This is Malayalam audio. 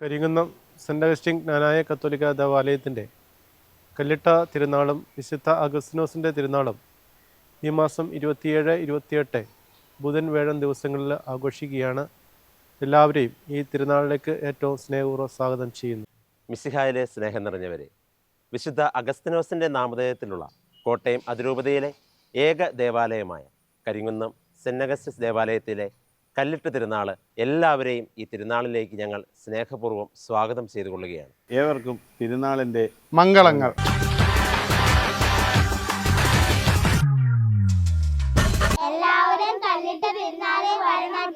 കരിങ്കുന്നം സെന്റ് അഗസ്റ്റിൻ ജ്ഞാനായ കത്തോലിക്ക ദേവാലയത്തിന്റെ കല്ലിട്ട തിരുനാളും വിശുദ്ധ അഗസ്റ്റിനോസിന്റെ തിരുനാളും ഈ മാസം ഇരുപത്തിയേഴ് ഇരുപത്തിയെട്ട് ബുധൻ വേഴം ദിവസങ്ങളിൽ ആഘോഷിക്കുകയാണ്. എല്ലാവരെയും ഈ തിരുനാളിലേക്ക് ഏറ്റവും സ്നേഹപൂർവം സ്വാഗതം ചെയ്യുന്നു. മിസിഹായിലെ സ്നേഹം നിറഞ്ഞവരെ വിശുദ്ധ അഗസ്തിനോസിന്റെ നാമധേയത്തിലുള്ള കോട്ടയം അതിരൂപതയിലെ ഏക ദേവാലയമായ കരിങ്കുന്നം സെന്റ് അഗസ്റ്റസ് ദേവാലയത്തിലെ കല്ലിട്ട് തിരുനാൾ എല്ലാവരെയും ഈ തിരുനാളിലേക്ക് ഞങ്ങൾ സ്നേഹപൂർവം സ്വാഗതം ചെയ്തു കൊള്ളുകയാണ് ഏവർക്കും തിരുനാളിന്റെ മംഗളങ്ങൾ. എല്ലാവരും കല്ലിട്ട് തിരുനാളിൽ വരണം